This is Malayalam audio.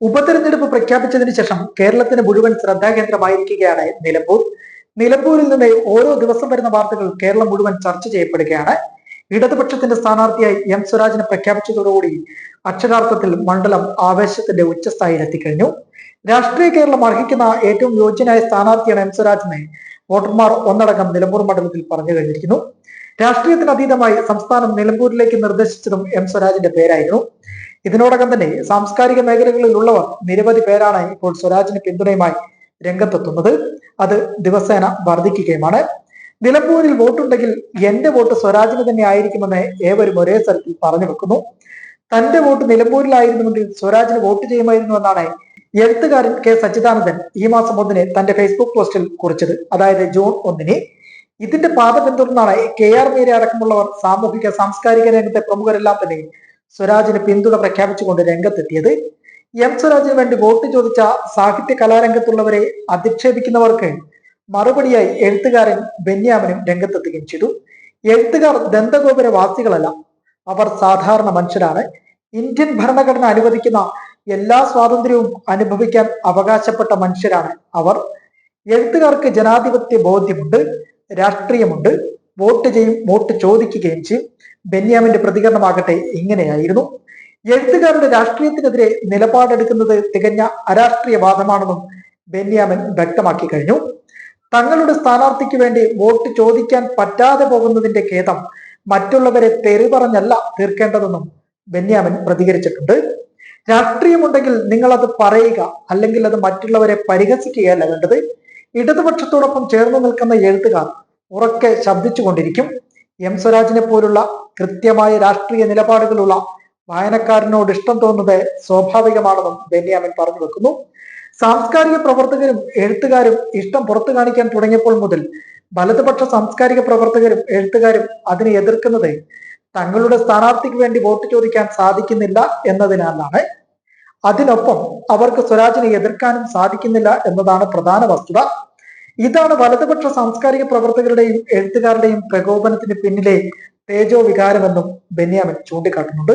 ഉപതെരഞ്ഞെടുപ്പ് പ്രഖ്യാപിച്ചതിന് ശേഷം കേരളത്തിന് മുഴുവൻ ശ്രദ്ധാകേന്ദ്രമായിരിക്കുകയാണ് നിലമ്പൂർ. നിലമ്പൂരിൽ നിന്ന് ഓരോ ദിവസം വരുന്ന വാർത്തകൾ കേരളം മുഴുവൻ ചർച്ച ചെയ്യപ്പെടുകയാണ്. ഇടതുപക്ഷത്തിന്റെ സ്ഥാനാർത്ഥിയായി എം സ്വരാജിനെ പ്രഖ്യാപിച്ചതോടുകൂടി അക്ഷരാർത്ഥത്തിൽ മണ്ഡലം ആവേശത്തിന്റെ ഉച്ചസ്ഥായിയിൽ എത്തിക്കഴിഞ്ഞു. രാഷ്ട്രീയ കേരളം അർഹിക്കുന്ന ഏറ്റവും യോജ്യനായ സ്ഥാനാർത്ഥിയാണ് എം സ്വരാജ് എന്ന് വോട്ടർമാർ ഒന്നടങ്കം നിലമ്പൂർ മണ്ഡലത്തിൽ പറഞ്ഞു കഴിഞ്ഞിരിക്കുന്നു. രാഷ്ട്രീയത്തിന് അതീതമായി സംസ്ഥാനം നിലമ്പൂരിലേക്ക് നിർദ്ദേശിച്ചതും എം സ്വരാജിന്റെ പേരായിരുന്നു. ഇതിനോടകം തന്നെ സാംസ്കാരിക മേഖലകളിലുള്ളവർ നിരവധി പേരാണ് ഇപ്പോൾ സ്വരാജിന് പിന്തുണയുമായി രംഗത്തെത്തുന്നത്. അത് ദിവസേന വർദ്ധിക്കുകയുമാണ് നിലമ്പൂരിൽ വോട്ടുണ്ടെങ്കിൽ എന്റെ വോട്ട് സ്വരാജിന് തന്നെ ആയിരിക്കുമെന്ന് ഏവരും ഒരേ സ്ഥലത്തിൽ പറഞ്ഞു വെക്കുന്നു. തന്റെ വോട്ട് നിലമ്പൂരിലായിരുന്നുവെങ്കിൽ സ്വരാജിന് വോട്ട് ചെയ്യുമായിരുന്നു എന്നാണ് എഴുത്തുകാരൻ കെ സച്ചിദാനന്ദൻ ഈ മാസം ഒന്നിന് തന്റെ ഫേസ്ബുക്ക് പോസ്റ്റിൽ കുറിച്ചത്. അതായത് ജൂൺ ഒന്നിന്. ഇതിന്റെ പാത പിന്തുടർന്നാണ് കെ ആർ മീര അടക്കമുള്ളവർ സാമൂഹിക സാംസ്കാരിക രംഗത്തെ പ്രമുഖരെല്ലാം തന്നെ സ്വരാജിന് പിന്തുണ പ്രഖ്യാപിച്ചുകൊണ്ട് രംഗത്തെത്തിയത്. എം സ്വരാജിന് വേണ്ടി വോട്ട് ചോദിച്ച സാഹിത്യ കലാരംഗത്തുള്ളവരെ അധിക്ഷേപിക്കുന്നവർക്ക് മറുപടിയായി എഴുത്തുകാരൻ ബെന്യാമനും രംഗത്തെത്തുകയും ചെയ്തു. എഴുത്തുകാർ ദന്തഗോപുര വാസികളല്ല അവർ സാധാരണ മനുഷ്യരാണ്. ഇന്ത്യൻ ഭരണഘടന അനുവദിക്കുന്ന എല്ലാ സ്വാതന്ത്ര്യവും അനുഭവിക്കാൻ അവകാശപ്പെട്ട മനുഷ്യരാണ് അവർ. എഴുത്തുകാർക്ക് ജനാധിപത്യ ബോധ്യമുണ്ട് രാഷ്ട്രീയമുണ്ട്. വോട്ട് ചെയ്യും വോട്ട് ചോദിക്കുകയും ചെയ്യും. ബെന്യാമിന്റെ പ്രതികരണമാകട്ടെ ഇങ്ങനെയായിരുന്നു. എഴുത്തുകാരുടെ രാഷ്ട്രീയത്തിനെതിരെ നിലപാടെടുക്കുന്നത് തികഞ്ഞ അരാഷ്ട്രീയവാദമാണെന്നും ബെന്യാമൻ വ്യക്തമാക്കി കഴിഞ്ഞു. തങ്ങളുടെ സ്ഥാനാർത്ഥിക്ക് വേണ്ടി വോട്ട് ചോദിക്കാൻ പറ്റാതെ പോകുന്നതിന്റെ ഖേദം മറ്റുള്ളവരെ തെറി പറഞ്ഞല്ല തീർക്കേണ്ടതെന്നും ബെന്യാമൻ പ്രതികരിച്ചിട്ടുണ്ട്. രാഷ്ട്രീയമുണ്ടെങ്കിൽ നിങ്ങൾ അത് പറയുക അല്ലെങ്കിൽ അത് മറ്റുള്ളവരെ പരിഹസിക്കുകയല്ല വേണ്ടത്. ഇടതുപക്ഷത്തോടൊപ്പം ചേർന്ന് നിൽക്കുന്ന എഴുത്തുകാർ ഉറക്കെ ശബ്ദിച്ചുകൊണ്ടിരിക്കും എം സ്വരാജിനെ പോലുള്ള കൃത്യമായ രാഷ്ട്രീയ നിലപാടുകളുള്ള വായനക്കാരനോട് ഇഷ്ടം തോന്നുന്നത് സ്വാഭാവികമാണെന്നും ബെന്യാമിൻ പറഞ്ഞു വെക്കുന്നു. സാംസ്കാരിക പ്രവർത്തകരും എഴുത്തുകാരും ഇഷ്ടം പുറത്തു കാണിക്കാൻ തുടങ്ങിയപ്പോൾ മുതൽ വലതുപക്ഷ സാംസ്കാരിക പ്രവർത്തകരും എഴുത്തുകാരും അതിനെ എതിർക്കുന്നത് തങ്ങളുടെ സ്ഥാനാർത്ഥിക്ക് വേണ്ടി വോട്ട് ചോദിക്കാൻ സാധിക്കുന്നില്ല എന്നതിനാലാണ്. അതിനൊപ്പം അവർക്ക് സ്വരാജിനെ എതിർക്കാനും സാധിക്കുന്നില്ല എന്നതാണ് പ്രധാന വസ്തുത. ഇതാണ് വലതുപക്ഷ സാംസ്കാരിക പ്രവർത്തകരുടെയും എഴുത്തുകാരുടെയും പ്രകോപനത്തിന് പിന്നിലെ തേജോ വികാരമെന്നും ബെന്യാമിൻ ചൂണ്ടിക്കാട്ടുന്നുണ്ട്.